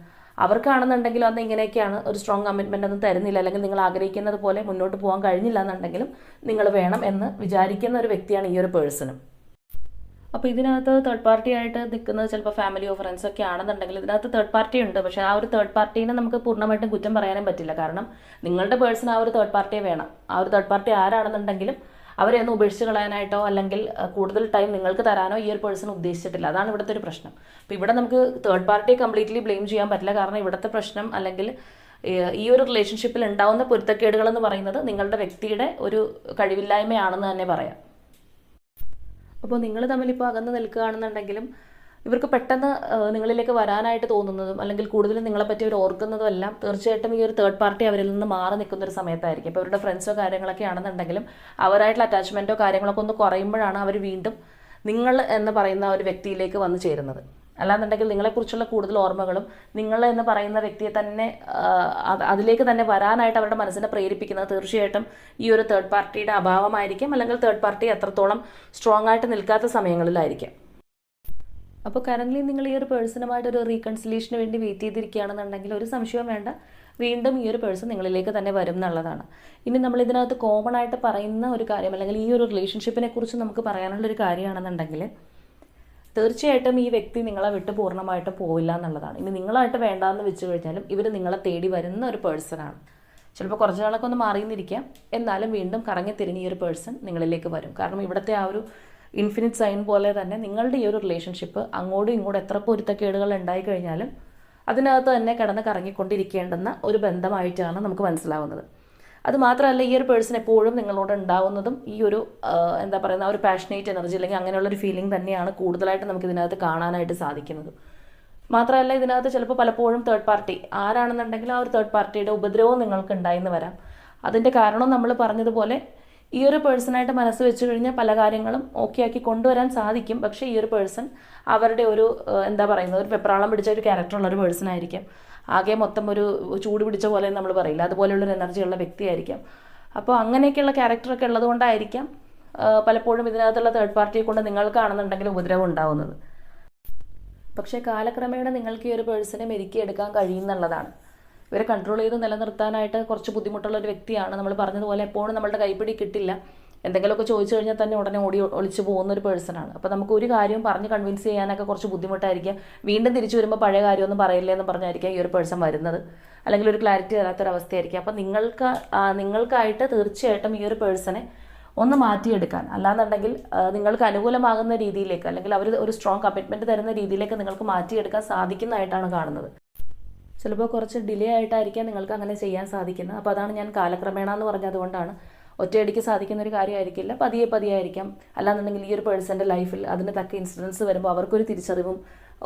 അവർക്കാണെന്നുണ്ടെങ്കിലും അന്ന് ഇങ്ങനെയൊക്കെയാണ് ഒരു സ്ട്രോങ് കമ്മിറ്റ്മെന്റ് ഒന്നും തരുന്നില്ല. അല്ലെങ്കിൽ നിങ്ങൾ ആഗ്രഹിക്കുന്നത് പോലെ മുന്നോട്ട് പോകാൻ കഴിഞ്ഞില്ല എന്നുണ്ടെങ്കിലും നിങ്ങൾ വേണം എന്ന് വിചാരിക്കുന്ന ഒരു വ്യക്തിയാണ് ഈ ഒരു പേഴ്സണും അപ്പോൾ ഇതിനകത്ത് തേർഡ് പാർട്ടി ആയിട്ട് നിൽക്കുന്നത് ചിലപ്പോൾ ഫാമിലിയോ ഫ്രണ്ട്സോ ഒക്കെ ആണെന്നുണ്ടെങ്കിൽ ഇതിനകത്ത് തേർഡ് പാർട്ടി ഉണ്ട്. പക്ഷേ ആ ഒരു തേർഡ് പാർട്ടീനെ നമുക്ക് പൂർണമായിട്ടും കുറ്റം പറയാനും പറ്റില്ല. കാരണം നിങ്ങളുടെ പേഴ്സൺ ആ ഒരു തേർഡ് പാർട്ടിയെ വേണം. ആ ഒരു തേർഡ് പാർട്ടി ആരാണെന്നുണ്ടെങ്കിലും അവരെ ഒന്ന് ഉപേക്ഷിച്ച് കളയാനായിട്ടോ അല്ലെങ്കിൽ കൂടുതൽ ടൈം നിങ്ങൾക്ക് തരാനോ ഈ ഒരു പേഴ്സൺ ഉദ്ദേശിച്ചിട്ടില്ല. അതാണ് ഇവിടുത്തെ ഒരു പ്രശ്നം. അപ്പോൾ ഇവിടെ നമുക്ക് തേർഡ് പാർട്ടിയെ കംപ്ലീറ്റ്ലി ബ്ലെയിം ചെയ്യാൻ പറ്റില്ല. കാരണം ഇവിടുത്തെ പ്രശ്നം അല്ലെങ്കിൽ ഈ ഒരു റിലേഷൻഷിപ്പിൽ ഉണ്ടാവുന്ന പൊരുത്തക്കേടുകൾ എന്ന് പറയുന്നത് നിങ്ങളുടെ വ്യക്തിയുടെ ഒരു കഴിവില്ലായ്മയാണെന്ന് തന്നെ പറയാം. അപ്പോൾ നിങ്ങൾ തമ്മിൽ ഇപ്പോൾ അകന്ന് നിൽക്കുകയാണെന്നുണ്ടെങ്കിലും ഇവർക്ക് പെട്ടെന്ന് നിങ്ങളിലേക്ക് വരാനായിട്ട് തോന്നുന്നതും അല്ലെങ്കിൽ കൂടുതലും നിങ്ങളെപ്പറ്റി അവർ ഓർക്കുന്നതും എല്ലാം തീർച്ചയായിട്ടും ഈ ഒരു തേർഡ് പാർട്ടി അവരിൽ നിന്ന് മാറി നിൽക്കുന്ന ഒരു സമയത്തായിരിക്കും. ഇപ്പോൾ അവരുടെ ഫ്രണ്ട്സോ കാര്യങ്ങളൊക്കെ ആണെന്നുണ്ടെങ്കിലും അവരായിട്ടുള്ള അറ്റാച്ച്മെന്റോ കാര്യങ്ങളൊക്കെ ഒന്ന് കുറയുമ്പോഴാണ് അവർ വീണ്ടും നിങ്ങൾ എന്ന് പറയുന്ന ഒരു വ്യക്തിയിലേക്ക് വന്നു ചേരുന്നത്. അല്ലാന്നുണ്ടെങ്കിൽ നിങ്ങളെക്കുറിച്ചുള്ള കൂടുതൽ ഓർമ്മകളും നിങ്ങൾ എന്ന് പറയുന്ന വ്യക്തിയെ തന്നെ അതിലേക്ക് തന്നെ വരാനായിട്ട് അവരുടെ മനസ്സിനെ പ്രേരിപ്പിക്കുന്നത് തീർച്ചയായിട്ടും ഈ ഒരു തേർഡ് പാർട്ടിയുടെ അഭാവമായിരിക്കും അല്ലെങ്കിൽ തേർഡ് പാർട്ടി എത്രത്തോളം സ്ട്രോങ് ആയിട്ട് നിൽക്കാത്ത സമയങ്ങളിലായിരിക്കും. അപ്പോൾ കറന്റ്ലി നിങ്ങൾ ഈ ഒരു പേഴ്സണുമായിട്ട് ഒരു റീകൺസിലേഷന് വേണ്ടി വെയിറ്റ് ചെയ്തിരിക്കുകയാണെന്നുണ്ടെങ്കിൽ ഒരു സംശയവും വേണ്ട. വീണ്ടും ഈ ഒരു പേഴ്സൺ നിങ്ങളിലേക്ക് തന്നെ വരും എന്നുള്ളതാണ്. ഇനി നമ്മൾ ഇതിനകത്ത് കോമൺ ആയിട്ട് പറയുന്ന ഒരു കാര്യം അല്ലെങ്കിൽ ഈ ഒരു റിലേഷൻഷിപ്പിനെ കുറിച്ച് നമുക്ക് പറയാനുള്ള ഒരു കാര്യമാണെന്നുണ്ടെങ്കിൽ തീർച്ചയായിട്ടും ഈ വ്യക്തി നിങ്ങളെ വിട്ട് പൂർണമായിട്ട് പോവില്ല എന്നുള്ളതാണ്. ഇനി നിങ്ങളായിട്ട് വേണ്ടാന്ന് വെച്ച് കഴിഞ്ഞാലും ഇവർ നിങ്ങളെ തേടി വരുന്ന ഒരു പേഴ്സണാണ് ചിലപ്പോൾ കുറച്ച് നാളൊക്കെ ഒന്ന് മാറിയെന്നിരിക്കാം എന്നാലും വീണ്ടും കറങ്ങി തിരിഞ്ഞ് ഈ ഒരു പേഴ്സൺ നിങ്ങളിലേക്ക് വരും. കാരണം ഇവിടുത്തെ ആ ഒരു ഇൻഫിനിറ്റ് സൈൻ പോലെ തന്നെ നിങ്ങളുടെ ഈ ഒരു റിലേഷൻഷിപ്പ് അങ്ങോട്ടും ഇങ്ങോട്ടും എത്ര പൊരുത്തക്കേടുകൾ ഉണ്ടായി കഴിഞ്ഞാലും അതിനകത്ത് തന്നെ കിടന്ന് കറങ്ങിക്കൊണ്ടിരിക്കേണ്ടുന്ന ഒരു ബന്ധമായിട്ടാണ് നമുക്ക് മനസ്സിലാവുന്നത്. അത് മാത്രമല്ല ഈ ഒരു പേഴ്സൺ എപ്പോഴും നിങ്ങളോട് ഉണ്ടാവുന്നതും ഈ ഒരു എന്താ പറയുന്ന ഒരു പാഷനേറ്റ് എനർജി അല്ലെങ്കിൽ അങ്ങനെയുള്ള ഒരു ഫീലിംഗ് തന്നെയാണ് കൂടുതലായിട്ട് നമുക്ക് ഇതിനകത്ത് കാണാനായിട്ട് സാധിക്കുന്നത്. മാത്രമല്ല ഇതിനകത്ത് ചിലപ്പോൾ പലപ്പോഴും തേർഡ് പാർട്ടി ആരാണെന്നുണ്ടെങ്കിൽ ആ ഒരു തേർഡ് പാർട്ടിയുടെ ഉപദ്രവവും നിങ്ങൾക്ക് ഉണ്ടായിന്ന് വരാം. അതിന്റെ കാരണം നമ്മൾ പറഞ്ഞതുപോലെ ഈ ഒരു പേഴ്സണായിട്ട് മനസ്സ് വെച്ച് കഴിഞ്ഞാൽ പല കാര്യങ്ങളും ഓക്കെ ആക്കി കൊണ്ടുവരാൻ സാധിക്കും. പക്ഷേ ഈ ഒരു പേഴ്സൺ അവരുടെ ഒരു എന്താ പറയുന്നത്? ഒരു വെപ്രാളം പിടിച്ച ഒരു ക്യാരക്ടറുള്ള ഒരു പേഴ്സൺ ആയിരിക്കും. ആകെ മൊത്തം ഒരു ചൂട് പിടിച്ച പോലെ നമ്മൾ പറയില്ല. അതുപോലെയുള്ളൊരു എനർജി ഉള്ള വ്യക്തിയായിരിക്കാം അപ്പോൾ അങ്ങനെയൊക്കെയുള്ള ക്യാരക്ടറൊക്കെ ഉള്ളതുകൊണ്ടായിരിക്കാം പലപ്പോഴും ഇതിനകത്തുള്ള തേർഡ് പാർട്ടിയെ കൊണ്ട് നിങ്ങൾക്കാണെന്നുണ്ടെങ്കിൽ ഉപദ്രവം ഉണ്ടാവുന്നത്. പക്ഷേ കാലക്രമേണ നിങ്ങൾക്ക് ഈ ഒരു പേഴ്സണെ മെരുക്കിയെടുക്കാൻ കഴിയുന്നുള്ളതാണ് ഇവരെ കൺട്രോൾ ചെയ്ത് നിലനിർത്താനായിട്ട് കുറച്ച് ബുദ്ധിമുട്ടുള്ള ഒരു വ്യക്തിയാണ്. നമ്മൾ പറഞ്ഞതുപോലെ എപ്പോഴും നമ്മളുടെ കൈപ്പിടി കിട്ടില്ല. എന്തെങ്കിലുമൊക്കെ ചോദിച്ചു കഴിഞ്ഞാൽ തന്നെ ഉടനെ ഓടി ഒളിച്ചു പോകുന്ന ഒരു പേഴ്സണാണ് അപ്പോൾ നമുക്ക് ഒരു കാര്യം പറഞ്ഞ് കൺവിൻസ് ചെയ്യാനൊക്കെ കുറച്ച് ബുദ്ധിമുട്ടായിരിക്കാം. വീണ്ടും തിരിച്ചു വരുമ്പോൾ പഴയ കാര്യമൊന്നും പറയില്ല എന്ന് പറഞ്ഞായിരിക്കാം ഈ ഒരു പേഴ്സൺ വരുന്നത്. അല്ലെങ്കിൽ ഒരു ക്ലാരിറ്റി തരാത്തൊരവസ്ഥയായിരിക്കും അപ്പോൾ നിങ്ങൾക്ക് നിങ്ങൾക്കായിട്ട് തീർച്ചയായിട്ടും ഈ ഒരു പേഴ്സണെ ഒന്ന് മാറ്റിയെടുക്കാൻ. അല്ലാന്നുണ്ടെങ്കിൽ നിങ്ങൾക്ക് അനുകൂലമാകുന്ന രീതിയിലേക്ക് അല്ലെങ്കിൽ അവർ ഒരു സ്ട്രോങ് കമ്മിറ്റ്മെന്റ് തരുന്ന രീതിയിലേക്ക് നിങ്ങൾക്ക് മാറ്റിയെടുക്കാൻ സാധിക്കുന്നതായിട്ടാണ് കാണുന്നത്. ചിലപ്പോൾ കുറച്ച് ഡിലേ ആയിട്ടായിരിക്കാം നിങ്ങൾക്ക് അങ്ങനെ ചെയ്യാൻ സാധിക്കുന്നത്. അപ്പോൾ അതാണ് ഞാൻ കാലക്രമേണ എന്ന് പറഞ്ഞതുകൊണ്ടാണ് ഒറ്റയടിക്ക് സാധിക്കുന്ന ഒരു കാര്യമായിരിക്കില്ല. പതിയെ പതിയെ ആയിരിക്കാം. അല്ലാന്നുണ്ടെങ്കിൽ ഈ ഒരു പേഴ്സന്റെ ലൈഫിൽ അതിന് തക്ക ഇൻസിഡൻസ് വരുമ്പോൾ അവർക്കൊരു തിരിച്ചറിവും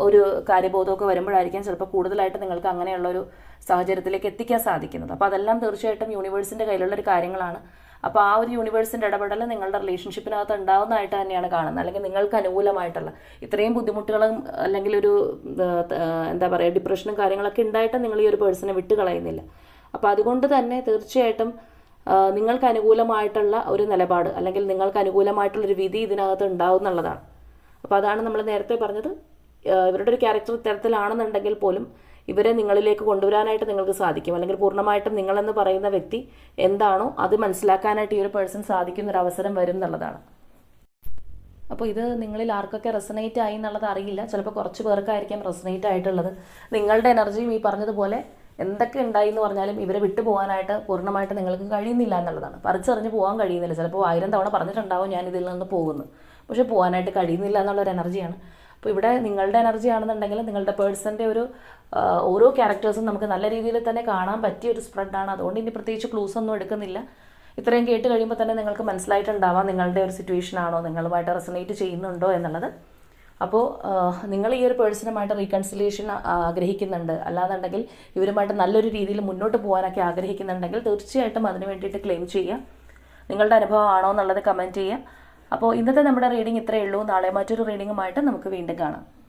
ഒരു കാര്യബോധമൊക്കെ വരുമ്പോഴായിരിക്കാം ചിലപ്പോൾ കൂടുതലായിട്ട് നിങ്ങൾക്ക് അങ്ങനെയുള്ളൊരു സാഹചര്യത്തിലേക്ക് എത്തിക്കാൻ സാധിക്കുന്നത്. അപ്പോൾ അതെല്ലാം തീർച്ചയായിട്ടും യൂണിവേഴ്സിന്റെ കയ്യിലുള്ള ഒരു കാര്യങ്ങളാണ്. അപ്പോൾ ആ ഒരു യൂണിവേഴ്സിന്റെ ഇടപെടൽ നിങ്ങളുടെ റിലേഷൻഷിപ്പിനകത്ത് ഉണ്ടാകുന്നതായിട്ട് തന്നെയാണ് കാണുന്നത്. അല്ലെങ്കിൽ നിങ്ങൾക്ക് അനുകൂലമായിട്ടുള്ള ഇത്രയും ബുദ്ധിമുട്ടുകളും അല്ലെങ്കിൽ ഒരു എന്താ പറയുക ഡിപ്രഷനും കാര്യങ്ങളൊക്കെ ഉണ്ടായിട്ട് നിങ്ങൾ ഈ ഒരു പേഴ്സണെ വിട്ട് കളയുന്നില്ല അപ്പോൾ അതുകൊണ്ട് തന്നെ തീർച്ചയായിട്ടും നിങ്ങൾക്ക് അനുകൂലമായിട്ടുള്ള ഒരു നിലപാട് അല്ലെങ്കിൽ നിങ്ങൾക്ക് അനുകൂലമായിട്ടുള്ള ഒരു വിധി ഇതിനകത്ത് ഉണ്ടാവും എന്നുള്ളതാണ് അപ്പോൾ അതാണ് നമ്മൾ നേരത്തെ പറഞ്ഞത്. ഇവരുടെ ഒരു ക്യാരക്ടർ ഇത്തരത്തിലാണെന്നുണ്ടെങ്കിൽ പോലും ഇവരെ നിങ്ങളിലേക്ക് കൊണ്ടുവരാനായിട്ട് നിങ്ങൾക്ക് സാധിക്കും. അല്ലെങ്കിൽ പൂർണമായിട്ടും നിങ്ങളെന്ന് പറയുന്ന വ്യക്തി എന്താണോ അത് മനസ്സിലാക്കാനായിട്ട് ഈ ഒരു പേഴ്സൺ സാധിക്കുന്ന ഒരു അവസരം വരും എന്നുള്ളതാണ്. അപ്പോൾ ഇത് നിങ്ങളിൽ ആർക്കൊക്കെ റെസനേറ്റ് ആയി എന്നുള്ളത് അറിയില്ല. ചിലപ്പോൾ കുറച്ച് പേർക്കായിരിക്കാം റെസനേറ്റ് ആയിട്ടുള്ളത്. നിങ്ങളുടെ എനർജിയും ഈ പറഞ്ഞതുപോലെ എന്തൊക്കെ ഉണ്ടായി എന്ന് പറഞ്ഞാലും ഇവരെ വിട്ടു പോകാനായിട്ട് പൂർണമായിട്ട് നിങ്ങൾക്ക് കഴിയുന്നില്ല എന്നുള്ളതാണ്. പറിച്ചെറിഞ്ഞ് പോകാൻ കഴിയുന്നില്ല. ചിലപ്പോൾ ആയിരം തവണ പറഞ്ഞിട്ടുണ്ടാവും ഞാൻ ഇതിൽ നിന്ന് പോകുന്നു. പക്ഷേ പോകാനായിട്ട് കഴിയുന്നില്ല എന്നുള്ളൊരു എനർജിയാണ് അപ്പോൾ ഇവിടെ നിങ്ങളുടെ എനർജി ആണെന്നുണ്ടെങ്കിൽ നിങ്ങളുടെ പേഴ്സന്റെ ഒരു ഓരോ ക്യാരക്ടേഴ്സും നമുക്ക് നല്ല രീതിയിൽ തന്നെ കാണാൻ പറ്റിയ ഒരു സ്പ്രെഡാണ് അതുകൊണ്ട് ഇനി പ്രത്യേകിച്ച് ക്ലൂസ് ഒന്നും എടുക്കുന്നില്ല. ഇത്രയും കേട്ട് കഴിയുമ്പോൾ തന്നെ നിങ്ങൾക്ക് മനസ്സിലായിട്ടുണ്ടാവാം നിങ്ങളുടെ ഒരു സിറ്റുവേഷൻ ആണോ നിങ്ങളുമായിട്ട് റെസനേറ്റ് ചെയ്യുന്നുണ്ടോ എന്നുള്ളത്. അപ്പോൾ നിങ്ങൾ ഈ ഒരു പേഴ്സണുമായിട്ട് റീകൺസിലേഷൻ ആഗ്രഹിക്കുന്നുണ്ട്. അല്ലാന്നുണ്ടെങ്കിൽ ഇവരുമായിട്ട് നല്ലൊരു രീതിയിൽ മുന്നോട്ട് പോകാനൊക്കെ ആഗ്രഹിക്കുന്നുണ്ടെങ്കിൽ തീർച്ചയായിട്ടും അതിന് വേണ്ടിയിട്ട് ക്ലെയിം ചെയ്യുക. നിങ്ങളുടെ അനുഭവം ആണോ എന്നുള്ളത് കമന്റ് ചെയ്യുക. അപ്പോൾ ഇന്നത്തെ നമ്മുടെ റീഡിംഗ് ഇത്രയേ ഉള്ളൂ. നാളെ മറ്റൊരു റീഡിങ്ങുമായിട്ട് നമുക്ക് വീണ്ടും കാണാം.